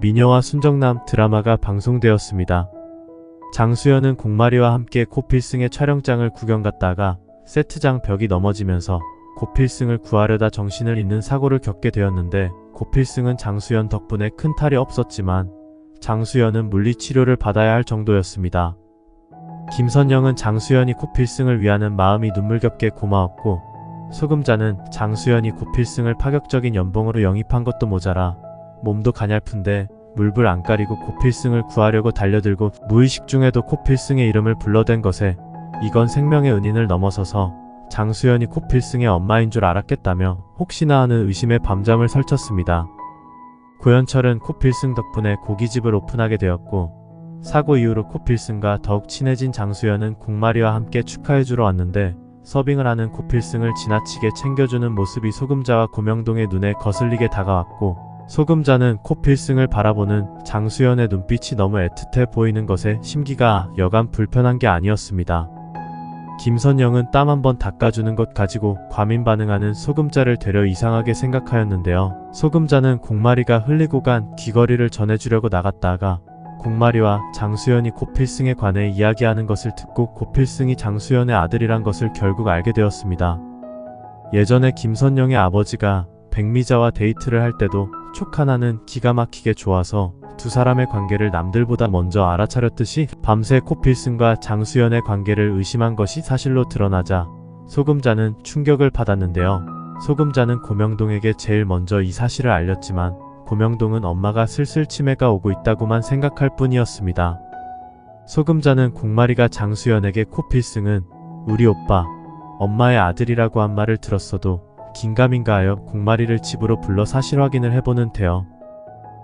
미녀와 순정남 드라마가 방송되었습니다. 장수연은 공마리와 함께 고필승의 촬영장을 구경 갔다가 세트장 벽이 넘어지면서 고필승을 구하려다 정신을 잃는 사고를 겪게 되었는데 고필승은 장수연 덕분에 큰 탈이 없었지만 장수연은 물리치료를 받아야 할 정도였습니다. 김선영은 장수연이 고필승을 위하는 마음이 눈물겹게 고마웠고 소금자는 장수연이 고필승을 파격적인 연봉으로 영입한 것도 모자라 몸도 가냘픈데 물불 안 가리고 고필승을 구하려고 달려들고 무의식 중에도 고필승의 이름을 불러댄 것에 이건 생명의 은인을 넘어서서 장수연이 고필승의 엄마인 줄 알았겠다며 혹시나 하는 의심에 밤잠을 설쳤습니다. 고현철은 코필승 덕분에 고깃집을 오픈하게 되었고 사고 이후로 코필승과 더욱 친해진 장수연은 공마리와 함께 축하해주러 왔는데 서빙을 하는 코필승을 지나치게 챙겨주는 모습이 소금자와 고명동의 눈에 거슬리게 다가왔고 소금자는 코필승을 바라보는 장수연의 눈빛이 너무 애틋해 보이는 것에 심기가 여간 불편한 게 아니었습니다. 김선영은 땀 한 번 닦아주는 것 가지고 과민 반응하는 소금자를 되려 이상하게 생각하였는데요. 소금자는 공마리가 흘리고 간 귀걸이를 전해주려고 나갔다가 공마리와 장수연이 고필승에 관해 이야기하는 것을 듣고 고필승이 장수연의 아들이란 것을 결국 알게 되었습니다. 예전에 김선영의 아버지가 백미자와 데이트를 할 때도 촉 하나는 기가 막히게 좋아서 두 사람의 관계를 남들보다 먼저 알아차렸듯이 밤새 코필슨과 장수연의 관계를 의심한 것이 사실로 드러나자 소금자는 충격을 받았는데요. 소금자는 고명동에게 제일 먼저 이 사실을 알렸지만 고명동은 엄마가 슬슬 치매가 오고 있다고만 생각할 뿐이었습니다. 소금자는 공마리가 장수연에게 코필승은 우리 오빠, 엄마의 아들이라고 한 말을 들었어도 긴가민가 하여 공마리를 집으로 불러 사실 확인을 해보는 데요.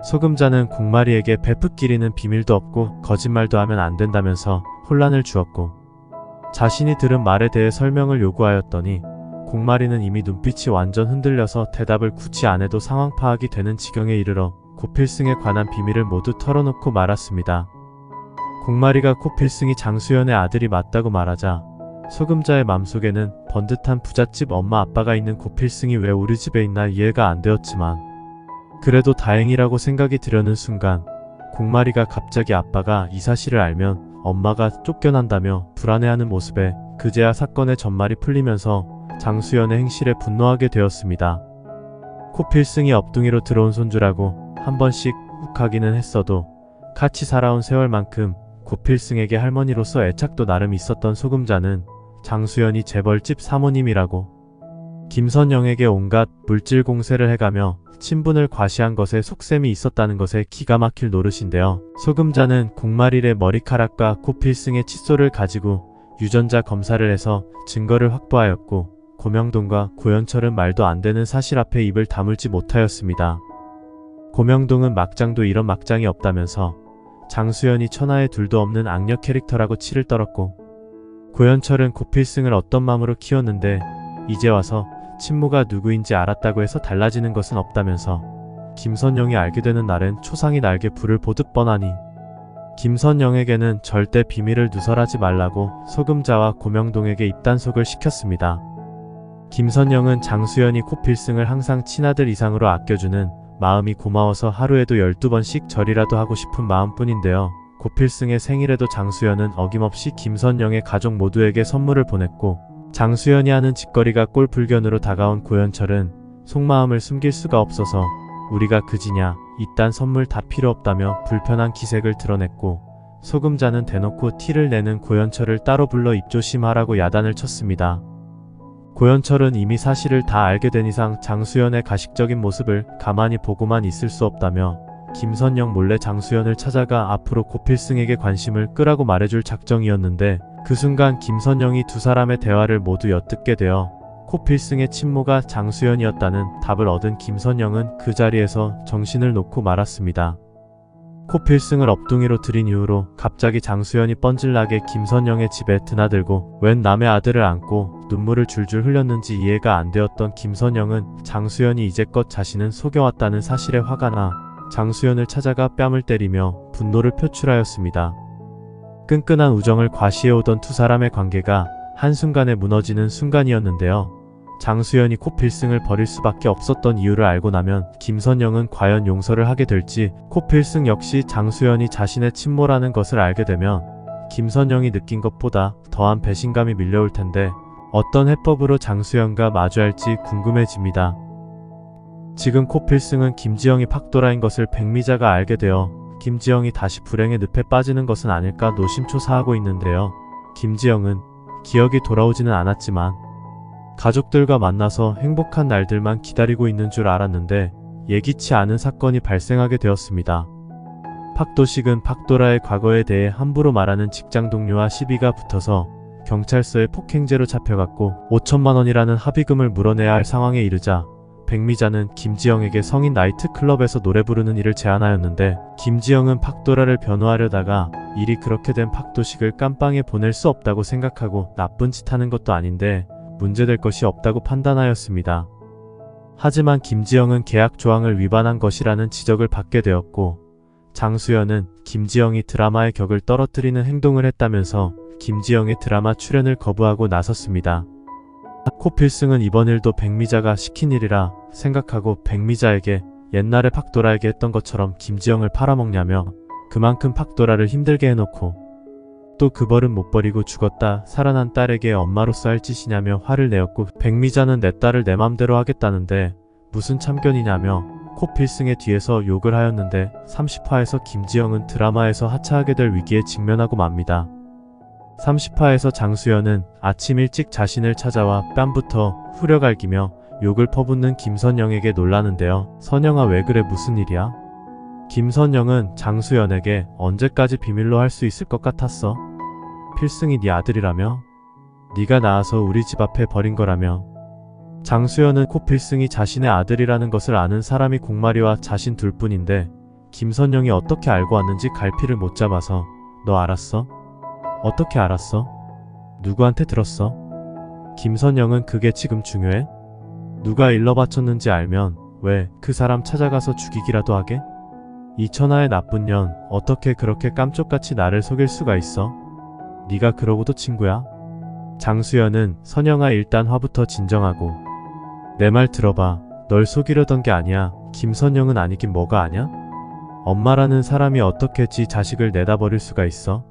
소금자는 공마리에게 베프끼리는 비밀도 없고 거짓말도 하면 안 된다면서 혼란을 주었고 자신이 들은 말에 대해 설명을 요구하였더니 공마리는 이미 눈빛이 완전 흔들려서 대답을 굳이 안 해도 상황 파악이 되는 지경에 이르러 고필승에 관한 비밀을 모두 털어놓고 말았습니다. 공마리가 코필승이 장수연의 아들이 맞다고 말하자 소금자의 맘속에는 번듯한 부잣집 엄마 아빠가 있는 고필승이 왜 우리 집에 있나 이해가 안 되었지만 그래도 다행이라고 생각이 들려는 순간 공마리가 갑자기 아빠가 이 사실을 알면 엄마가 쫓겨난다며 불안해하는 모습에 그제야 사건의 전말이 풀리면서 장수연의 행실에 분노하게 되었습니다. 코필승이 업둥이로 들어온 손주라고 한 번씩 욱 하기는 했어도 같이 살아온 세월만큼 고필승에게 할머니로서 애착도 나름 있었던 소금자는 장수연이 재벌집 사모님이라고 김선영에게 온갖 물질 공세를 해가며 친분을 과시한 것에 속셈이 있었다는 것에 기가 막힐 노릇인데요. 소금자는 공마릴의 머리카락과 코필승의 칫솔을 가지고 유전자 검사를 해서 증거를 확보하였고 고명동과 고현철은 말도 안 되는 사실 앞에 입을 다물지 못하였습니다. 고명동은 막장도 이런 막장이 없다면서 장수연이 천하에 둘도 없는 악력 캐릭터라고 치를 떨었고 고현철은 고필승을 어떤 마음으로 키웠는데 이제 와서 친모가 누구인지 알았다고 해서 달라지는 것은 없다면서 김선영이 알게 되는 날엔 초상이 날개 불을 보듯 뻔하니 김선영에게는 절대 비밀을 누설하지 말라고 소금자와 고명동에게 입단속을 시켰습니다. 김선영은 장수연이 코필승을 항상 친아들 이상으로 아껴주는 마음이 고마워서 하루에도 12번씩 절이라도 하고 싶은 마음뿐인데요. 고필승의 생일에도 장수연은 어김없이 김선영의 가족 모두에게 선물을 보냈고 장수연이 하는 짓거리가 꼴불견으로 다가온 고현철은 속마음을 숨길 수가 없어서 우리가 그지냐 이딴 선물 다 필요 없다며 불편한 기색을 드러냈고 소금자는 대놓고 티를 내는 고현철을 따로 불러 입조심하라고 야단을 쳤습니다. 고현철은 이미 사실을 다 알게 된 이상 장수연의 가식적인 모습을 가만히 보고만 있을 수 없다며 김선영 몰래 장수연을 찾아가 앞으로 고필승에게 관심을 끄라고 말해줄 작정이었는데 그 순간 김선영이 두 사람의 대화를 모두 엿듣게 되어 코필승의 친모가 장수연이었다는 답을 얻은 김선영은 그 자리에서 정신을 놓고 말았습니다. 코필승을 업둥이로 들인 이후로 갑자기 장수연이 뻔질나게 김선영의 집에 드나들고 웬 남의 아들을 안고 눈물을 줄줄 흘렸는지 이해가 안 되었던 김선영은 장수연이 이제껏 자신은 속여왔다는 사실에 화가 나 장수연을 찾아가 뺨을 때리며 분노를 표출하였습니다. 끈끈한 우정을 과시해오던 두 사람의 관계가 한순간에 무너지는 순간이었는데요. 장수연이 코필승을 버릴 수밖에 없었던 이유를 알고 나면 김선영은 과연 용서를 하게 될지 코필승 역시 장수연이 자신의 친모라는 것을 알게 되면 김선영이 느낀 것보다 더한 배신감이 밀려올 텐데 어떤 해법으로 장수연과 마주할지 궁금해집니다. 지금 코필승은 김지영이 팍도라인 것을 백미자가 알게 되어 김지영이 다시 불행의 늪에 빠지는 것은 아닐까 노심초사하고 있는데요. 김지영은 기억이 돌아오지는 않았지만 가족들과 만나서 행복한 날들만 기다리고 있는 줄 알았는데 예기치 않은 사건이 발생하게 되었습니다. 팍도식은 팍도라의 과거에 대해 함부로 말하는 직장 동료와 시비가 붙어서 경찰서에 폭행죄로 잡혀갔고 5천만 원이라는 합의금을 물어내야 할 상황에 이르자 백미자는 김지영에게 성인 나이트클럽에서 노래 부르는 일을 제안하였는데 김지영은 팍도라를 변호하려다가 일이 그렇게 된 팍도식을 깜빵에 보낼 수 없다고 생각하고 나쁜 짓 하는 것도 아닌데 문제될 것이 없다고 판단하였습니다. 하지만 김지영은 계약 조항을 위반한 것이라는 지적을 받게 되었고 장수연은 김지영이 드라마의 격을 떨어뜨리는 행동을 했다면서 김지영의 드라마 출연을 거부하고 나섰습니다. 코필승은 이번 일도 백미자가 시킨 일이라 생각하고 백미자에게 옛날에 팍도라에게 했던 것처럼 김지영을 팔아먹냐며 그만큼 팍도라를 힘들게 해놓고 또그 벌은 못 버리고 죽었다 살아난 딸에게 엄마로서 할 짓이냐며 화를 내었고 백미자는 내 딸을 내 맘대로 하겠다는데 무슨 참견이냐며 코필승의 뒤에서 욕을 하였는데 30화에서 김지영은 드라마에서 하차하게 될 위기에 직면하고 맙니다. 30화에서 장수연은 아침 일찍 자신을 찾아와 뺨부터 후려갈기며 욕을 퍼붓는 김선영에게 놀라는데요. 선영아 왜 그래 무슨 일이야? 김선영은 장수연에게 언제까지 비밀로 할 수 있을 것 같았어? 필승이 네 아들이라며? 네가 낳아서 우리 집 앞에 버린 거라며? 장수연은 코필승이 자신의 아들이라는 것을 아는 사람이 공마리와 자신 둘뿐인데 김선영이 어떻게 알고 왔는지 갈피를 못 잡아서 너 알았어? 어떻게 알았어? 누구한테 들었어? 김선영은 그게 지금 중요해? 누가 일러 바쳤는지 알면 왜 그 사람 찾아가서 죽이기라도 하게? 이 천하의 나쁜 년 어떻게 그렇게 깜쪽같이 나를 속일 수가 있어? 네가 그러고도 친구야? 장수연은 선영아 일단 화부터 진정하고 내 말 들어봐 널 속이려던 게 아니야 김선영은 아니긴 뭐가 아냐? 엄마라는 사람이 어떻게 지 자식을 내다 버릴 수가 있어?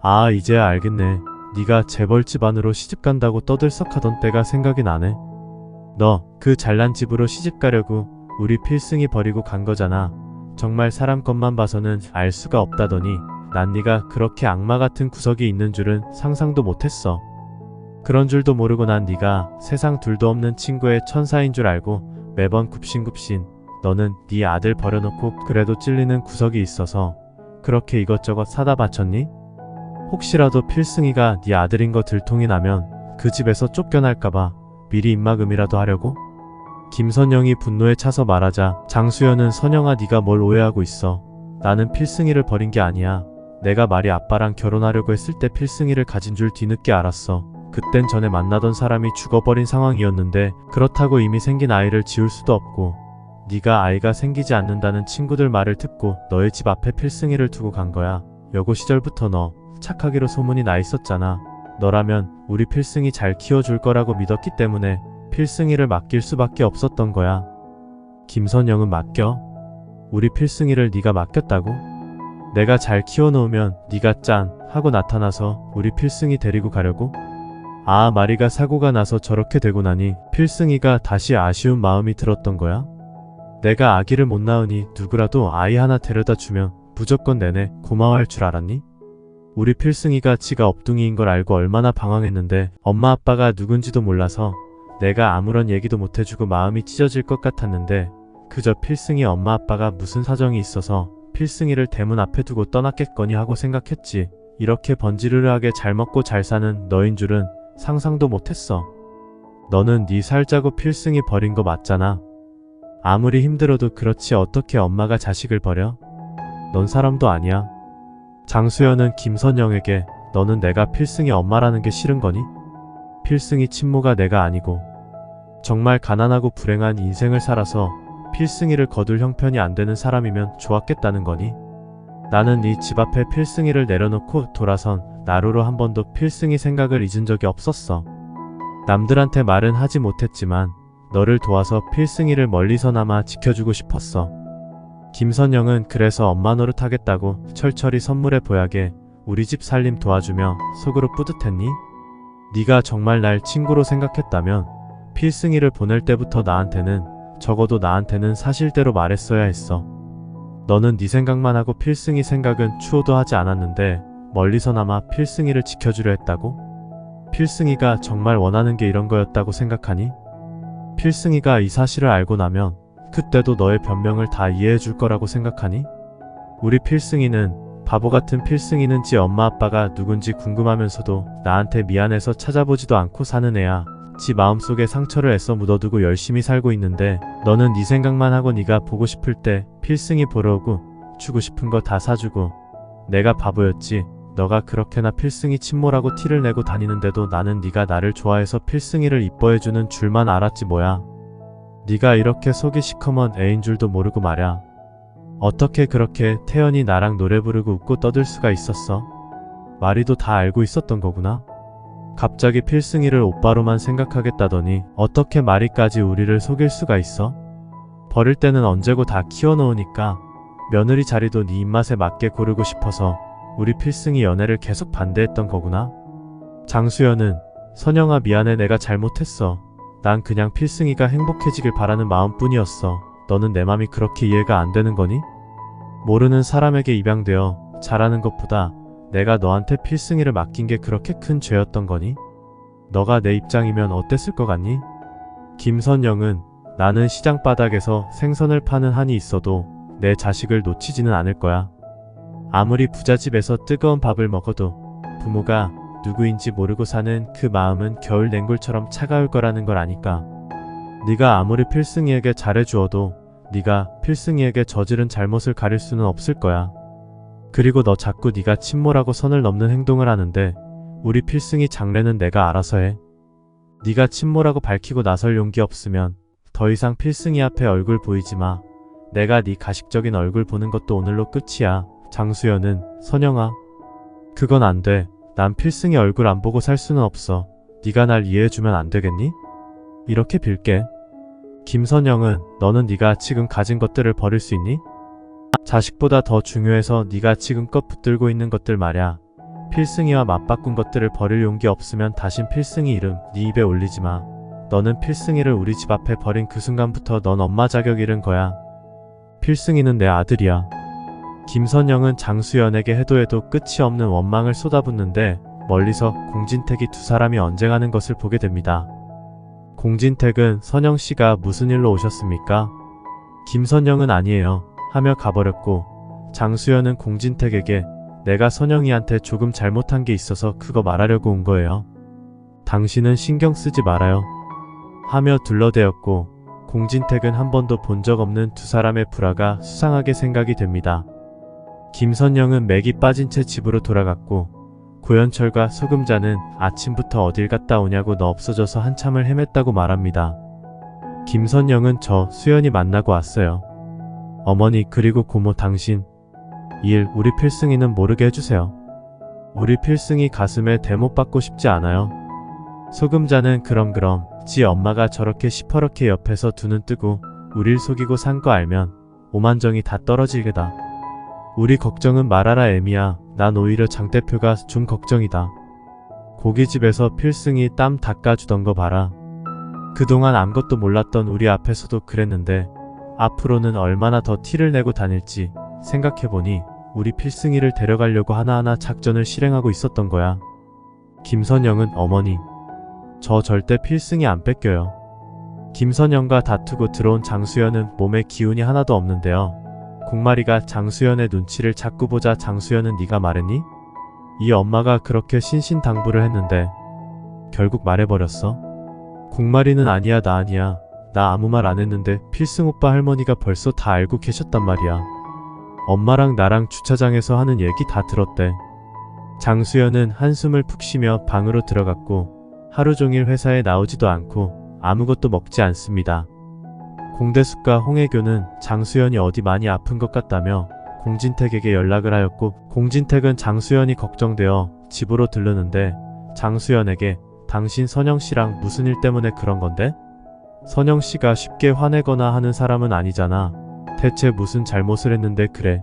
아 이제야 알겠네. 네가 재벌 집 안으로 시집 간다고 떠들썩하던 때가 생각이 나네. 너 그 잘난 집으로 시집 가려고 우리 필승이 버리고 간 거잖아. 정말 사람 것만 봐서는 알 수가 없다더니 난 네가 그렇게 악마 같은 구석이 있는 줄은 상상도 못했어. 그런 줄도 모르고 난 네가 세상 둘도 없는 친구의 천사인 줄 알고 매번 굽신굽신 너는 네 아들 버려놓고 그래도 찔리는 구석이 있어서 그렇게 이것저것 사다 바쳤니? 혹시라도 필승이가 네 아들인 거 들통이 나면 그 집에서 쫓겨날까봐 미리 입막음이라도 하려고? 김선영이 분노에 차서 말하자 장수연은 선영아 네가 뭘 오해하고 있어. 나는 필승이를 버린 게 아니야. 내가 말이 아빠랑 결혼하려고 했을 때 필승이를 가진 줄 뒤늦게 알았어. 그땐 전에 만나던 사람이 죽어버린 상황이었는데 그렇다고 이미 생긴 아이를 지울 수도 없고 네가 아이가 생기지 않는다는 친구들 말을 듣고 너의 집 앞에 필승이를 두고 간 거야. 여고 시절부터 너 착하기로 소문이 나 있었잖아. 너라면 우리 필승이 잘 키워줄 거라고 믿었기 때문에 필승이를 맡길 수밖에 없었던 거야. 김선영은 맡겨? 우리 필승이를 네가 맡겼다고? 내가 잘 키워놓으면 네가 짠 하고 나타나서 우리 필승이 데리고 가려고? 아 마리가 사고가 나서 저렇게 되고 나니 필승이가 다시 아쉬운 마음이 들었던 거야? 내가 아기를 못 낳으니 누구라도 아이 하나 데려다 주면 무조건 내내 고마워할 줄 알았니? 우리 필승이가 지가 업둥이인 걸 알고 얼마나 방황했는데 엄마 아빠가 누군지도 몰라서 내가 아무런 얘기도 못 해주고 마음이 찢어질 것 같았는데 그저 필승이 엄마 아빠가 무슨 사정이 있어서 필승이를 대문 앞에 두고 떠났겠거니 하고 생각했지. 이렇게 번지르르하게 잘 먹고 잘 사는 너인 줄은 상상도 못했어. 너는 네 살자고 필승이 버린 거 맞잖아. 아무리 힘들어도 그렇지 어떻게 엄마가 자식을 버려? 넌 사람도 아니야. 장수연은 김선영에게 너는 내가 필승이 엄마라는 게 싫은 거니? 필승이 친모가 내가 아니고 정말 가난하고 불행한 인생을 살아서 필승이를 거둘 형편이 안 되는 사람이면 좋았겠다는 거니? 나는 네집 앞에 필승이를 내려놓고 돌아선 나루로 한 번도 필승이 생각을 잊은 적이 없었어. 남들한테 말은 하지 못했지만 너를 도와서 필승이를 멀리서나마 지켜주고 싶었어. 김선영은 그래서 엄마 노릇 하겠다고 철철이 선물해 보약에 우리 집 살림 도와주며 속으로 뿌듯했니? 네가 정말 날 친구로 생각했다면 필승이를 보낼 때부터 나한테는 적어도 나한테는 사실대로 말했어야 했어. 너는 네 생각만 하고 필승이 생각은 추호도 하지 않았는데 멀리서나마 필승이를 지켜주려 했다고? 필승이가 정말 원하는 게 이런 거였다고 생각하니? 필승이가 이 사실을 알고 나면 그때도 너의 변명을 다 이해해 줄 거라고 생각하니? 우리 필승이는 바보 같은 필승이는 지 엄마 아빠가 누군지 궁금하면서도 나한테 미안해서 찾아보지도 않고 사는 애야. 지 마음속에 상처를 애써 묻어두고 열심히 살고 있는데 너는 네 생각만 하고 네가 보고 싶을 때 필승이 보러 오고 주고 싶은 거 다 사주고 내가 바보였지. 너가 그렇게나 필승이 침몰하고 티를 내고 다니는데도 나는 네가 나를 좋아해서 필승이를 이뻐해주는 줄만 알았지 뭐야. 네가 이렇게 속이 시커먼 애인 줄도 모르고 말야. 어떻게 그렇게 태연이 나랑 노래 부르고 웃고 떠들 수가 있었어? 마리도 다 알고 있었던 거구나. 갑자기 필승이를 오빠로만 생각하겠다더니 어떻게 마리까지 우리를 속일 수가 있어? 버릴 때는 언제고 다 키워놓으니까 며느리 자리도 네 입맛에 맞게 고르고 싶어서 우리 필승이 연애를 계속 반대했던 거구나. 장수연은 선영아 미안해 내가 잘못했어. 난 그냥 필승이가 행복해지길 바라는 마음뿐이었어. 너는 내 맘이 그렇게 이해가 안 되는 거니? 모르는 사람에게 입양되어 잘하는 것보다 내가 너한테 필승이를 맡긴 게 그렇게 큰 죄였던 거니? 너가 내 입장이면 어땠을 것 같니? 김선영은 나는 시장 바닥에서 생선을 파는 한이 있어도 내 자식을 놓치지는 않을 거야. 아무리 부잣집에서 뜨거운 밥을 먹어도 부모가 누구인지 모르고 사는 그 마음은 겨울 냉굴처럼 차가울 거라는 걸 아니까. 네가 아무리 필승이에게 잘해주어도 네가 필승이에게 저지른 잘못을 가릴 수는 없을 거야. 그리고 너 자꾸 네가 침몰하고 선을 넘는 행동을 하는데 우리 필승이 장래는 내가 알아서 해. 네가 침몰하고 밝히고 나설 용기 없으면 더 이상 필승이 앞에 얼굴 보이지 마. 내가 네 가식적인 얼굴 보는 것도 오늘로 끝이야. 장수연은 선영아. 그건 안 돼. 난 필승이 얼굴 안 보고 살 수는 없어. 네가 날 이해해주면 안 되겠니? 이렇게 빌게. 김선영은 너는 네가 지금 가진 것들을 버릴 수 있니? 자식보다 더 중요해서 네가 지금껏 붙들고 있는 것들 말야. 필승이와 맞바꾼 것들을 버릴 용기 없으면 다신 필승이 이름 네 입에 올리지 마. 너는 필승이를 우리 집 앞에 버린 그 순간부터 넌 엄마 자격 잃은 거야. 필승이는 내 아들이야. 김선영은 장수연에게 해도 해도 끝이 없는 원망을 쏟아붓는데 멀리서 공진택이 두 사람이 언쟁하는 것을 보게 됩니다. 공진택은 선영 씨가 무슨 일로 오셨습니까? 김선영은 아니에요. 하며 가버렸고 장수연은 공진택에게 내가 선영이한테 조금 잘못한 게 있어서 그거 말하려고 온 거예요. 당신은 신경 쓰지 말아요. 하며 둘러대었고 공진택은 한 번도 본 적 없는 두 사람의 불화가 수상하게 생각이 됩니다. 김선영은 맥이 빠진 채 집으로 돌아갔고 고현철과 소금자는 아침부터 어딜 갔다 오냐고 너 없어져서 한참을 헤맸다고 말합니다. 김선영은 저 수연이 만나고 왔어요. 어머니 그리고 고모 당신 일 우리 필승이는 모르게 해주세요. 우리 필승이 가슴에 대못 받고 싶지 않아요. 소금자는 그럼 그럼 지 엄마가 저렇게 시퍼렇게 옆에서 두 눈 뜨고 우릴 속이고 산 거 알면 오만정이 다 떨어질게다. 우리 걱정은 말하라 애미야. 난 오히려 장 대표가 좀 걱정이다. 고깃집에서 필승이 땀 닦아주던 거 봐라. 그동안 아무것도 몰랐던 우리 앞에서도 그랬는데 앞으로는 얼마나 더 티를 내고 다닐지 생각해보니 우리 필승이를 데려가려고 하나하나 작전을 실행하고 있었던 거야. 김선영은 어머니. 저 절대 필승이 안 뺏겨요. 김선영과 다투고 들어온 장수연은 몸에 기운이 하나도 없는데요. 공마리가 장수연의 눈치를 자꾸 보자 장수연은 네가 말했니? 이 엄마가 그렇게 신신당부를 했는데 결국 말해버렸어. 공마리는 아니야 나 아니야. 나 아무 말 안 했는데 필승 오빠 할머니가 벌써 다 알고 계셨단 말이야. 엄마랑 나랑 주차장에서 하는 얘기 다 들었대. 장수연은 한숨을 푹 쉬며 방으로 들어갔고 하루 종일 회사에 나오지도 않고 아무것도 먹지 않습니다. 공대숙과 홍혜교는 장수연이 어디 많이 아픈 것 같다며 공진택에게 연락을 하였고 공진택은 장수연이 걱정되어 집으로 들르는데 장수연에게 당신 선영 씨랑 무슨 일 때문에 그런 건데? 선영 씨가 쉽게 화내거나 하는 사람은 아니잖아. 대체 무슨 잘못을 했는데 그래?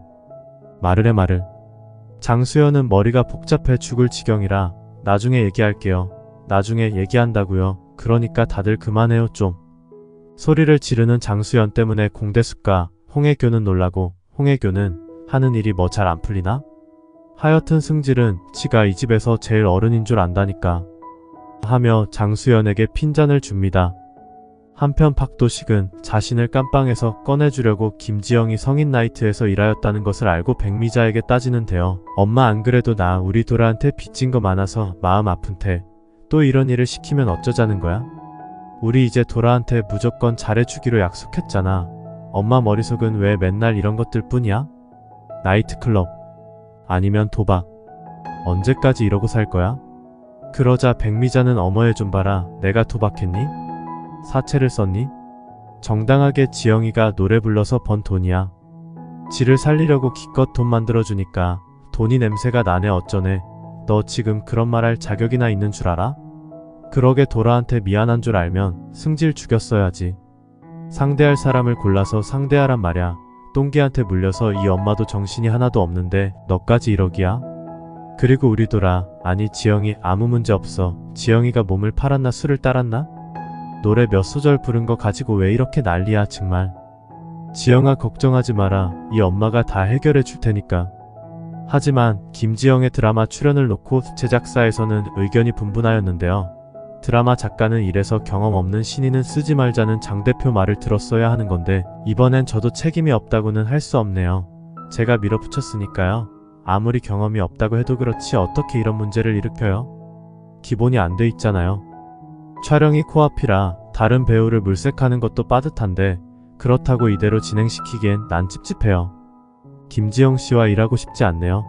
말을 해 말을. 장수연은 머리가 복잡해 죽을 지경이라 나중에 얘기할게요. 나중에 얘기한다고요. 그러니까 다들 그만해요 좀. 소리를 지르는 장수연 때문에 공대숙과 홍혜교는 놀라고 홍혜교는 하는 일이 뭐 잘 안 풀리나? 하여튼 승질은 지가 이 집에서 제일 어른인 줄 안다니까. 하며 장수연에게 핀잔을 줍니다. 한편 박도식은 자신을 깜빵에서 꺼내주려고 김지영이 성인 나이트에서 일하였다는 것을 알고 백미자에게 따지는데요. 엄마 안 그래도 나 우리 도라한테 빚진 거 많아서 마음 아픈데 또 이런 일을 시키면 어쩌자는 거야? 우리 이제 도라한테 무조건 잘해주기로 약속했잖아. 엄마 머릿속은 왜 맨날 이런 것들 뿐이야? 나이트클럽 아니면 도박 언제까지 이러고 살 거야? 그러자 백미자는 어머애 좀 봐라 내가 도박했니? 사채를 썼니? 정당하게 지영이가 노래 불러서 번 돈이야. 지를 살리려고 기껏 돈 만들어주니까 돈이 냄새가 나네 어쩌네. 너 지금 그런 말 할 자격이나 있는 줄 알아? 그러게 도라한테 미안한 줄 알면 승질 죽였어야지. 상대할 사람을 골라서 상대하란 말야. 똥개한테 물려서 이 엄마도 정신이 하나도 없는데 너까지 이러기야? 그리고 우리 도라, 아니 지영이 아무 문제 없어. 지영이가 몸을 팔았나 술을 따랐나? 노래 몇 소절 부른 거 가지고 왜 이렇게 난리야 정말. 지영아 걱정하지 마라. 이 엄마가 다 해결해 줄 테니까. 하지만 김지영의 드라마 출연을 놓고 제작사에서는 의견이 분분하였는데요. 드라마 작가는 이래서 경험 없는 신인은 쓰지 말자는 장 대표 말을 들었어야 하는 건데 이번엔 저도 책임이 없다고는 할 수 없네요. 제가 밀어붙였으니까요. 아무리 경험이 없다고 해도 그렇지 어떻게 이런 문제를 일으켜요? 기본이 안 돼 있잖아요. 촬영이 코앞이라 다른 배우를 물색하는 것도 빠듯한데 그렇다고 이대로 진행시키기엔 난 찝찝해요. 김지영 씨와 일하고 싶지 않네요.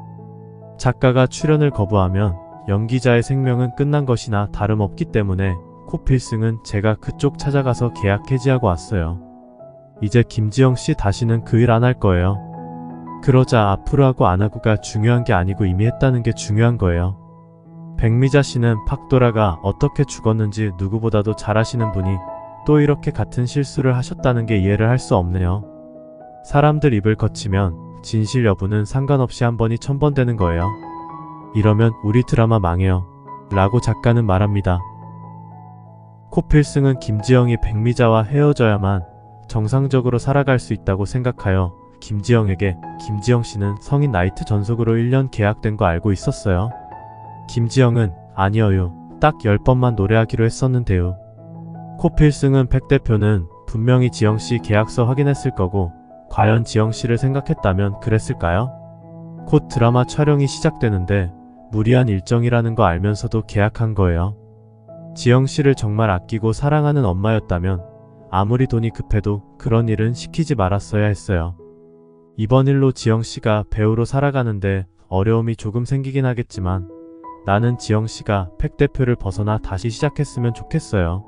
작가가 출연을 거부하면 연기자의 생명은 끝난 것이나 다름없기 때문에 코필승은 제가 그쪽 찾아가서 계약 해지하고 왔어요. 이제 김지영 씨 다시는 그 일 안 할 거예요. 그러자 앞으로 하고 안 하고가 중요한 게 아니고 이미 했다는 게 중요한 거예요. 백미자 씨는 팍도라가 어떻게 죽었는지 누구보다도 잘 아시는 분이 또 이렇게 같은 실수를 하셨다는 게 이해를 할 수 없네요. 사람들 입을 거치면 진실 여부는 상관없이 한 번이 천 번 되는 거예요. 이러면 우리 드라마 망해요. 라고 작가는 말합니다. 코필승은 김지영이 백미자와 헤어져야만 정상적으로 살아갈 수 있다고 생각하여 김지영에게 김지영 씨는 성인 나이트 전속으로 1년 계약된 거 알고 있었어요. 김지영은 아니어요. 딱 10번만 노래하기로 했었는데요. 코필승은 백 대표는 분명히 지영 씨 계약서 확인했을 거고 과연 지영 씨를 생각했다면 그랬을까요? 곧 드라마 촬영이 시작되는데 무리한 일정이라는 거 알면서도 계약한 거예요. 지영 씨를 정말 아끼고 사랑하는 엄마였다면 아무리 돈이 급해도 그런 일은 시키지 말았어야 했어요. 이번 일로 지영 씨가 배우로 살아가는데 어려움이 조금 생기긴 하겠지만 나는 지영 씨가 팩 대표를 벗어나 다시 시작했으면 좋겠어요.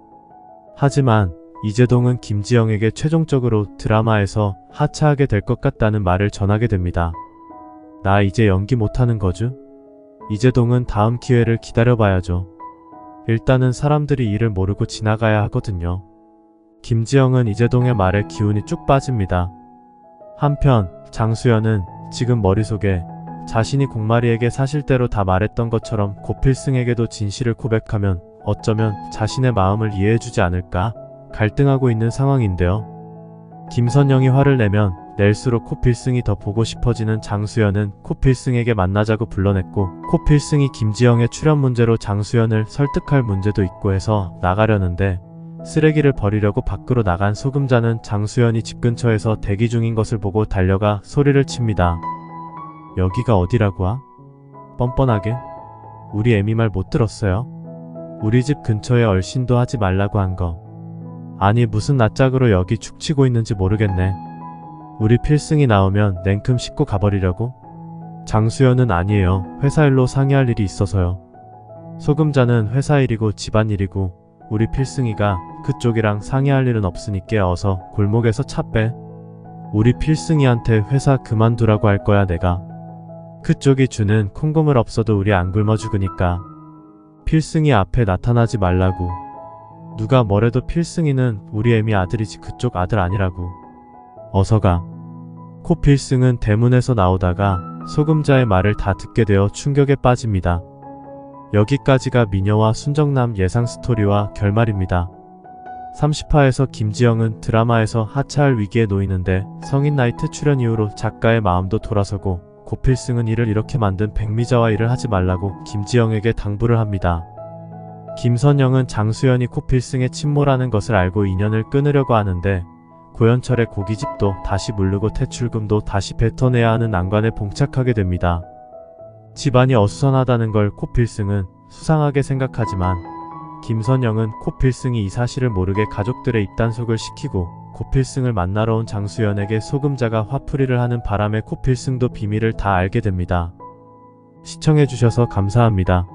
하지만 이재동은 김지영에게 최종적으로 드라마에서 하차하게 될 것 같다는 말을 전하게 됩니다. 나 이제 연기 못하는 거죠? 이재동은 다음 기회를 기다려봐야죠. 일단은 사람들이 이를 모르고 지나가야 하거든요. 김지영은 이재동의 말에 기운이 쭉 빠집니다. 한편 장수연은 지금 머릿속에 자신이 공마리에게 사실대로 다 말했던 것처럼 고필승에게도 진실을 고백하면 어쩌면 자신의 마음을 이해해주지 않을까 갈등하고 있는 상황인데요. 김선영이 화를 내면 낼수록 코필승이 더 보고 싶어지는 장수연은 코필승에게 만나자고 불러냈고 코필승이 김지영의 출연 문제로 장수연을 설득할 문제도 있고 해서 나가려는데 쓰레기를 버리려고 밖으로 나간 소금자는 장수연이 집 근처에서 대기 중인 것을 보고 달려가 소리를 칩니다. 여기가 어디라고 하? 뻔뻔하게? 우리 애미 말 못 들었어요? 우리 집 근처에 얼씬도 하지 말라고 한 거. 아니 무슨 낯짝으로 여기 축치고 있는지 모르겠네. 우리 필승이 나오면 냉큼 씻고 가버리려고? 장수연은 아니에요. 회사 일로 상의할 일이 있어서요. 소금자는 회사 일이고 집안 일이고 우리 필승이가 그쪽이랑 상의할 일은 없으니까 어서 골목에서 차 빼. 우리 필승이한테 회사 그만두라고 할 거야 내가. 그쪽이 주는 콩고물 없어도 우리 안 굶어 죽으니까. 필승이 앞에 나타나지 말라고. 누가 뭐래도 필승이는 우리 애미 아들이지 그쪽 아들 아니라고. 어서 가. 코 필승은 대문에서 나오다가 소금자의 말을 다 듣게 되어 충격에 빠집니다. 여기까지가 미녀와 순정남 예상 스토리와 결말입니다. 30화에서 김지영은 드라마에서 하차할 위기에 놓이는데 성인 나이트 출연 이후로 작가의 마음도 돌아서고 고필승은 이를 이렇게 만든 백미자와 일을 하지 말라고 김지영에게 당부를 합니다. 김선영은 장수연이 코필승의 친모라는 것을 알고 인연을 끊으려고 하는데 고현철의 고깃집도 다시 물르고 퇴출금도 다시 뱉어내야 하는 난관에 봉착하게 됩니다. 집안이 어수선하다는 걸 코필승은 수상하게 생각하지만 김선영은 코필승이 이 사실을 모르게 가족들의 입단속을 시키고 코필승을 만나러 온 장수연에게 소금자가 화풀이를 하는 바람에 코필승도 비밀을 다 알게 됩니다. 시청해주셔서 감사합니다.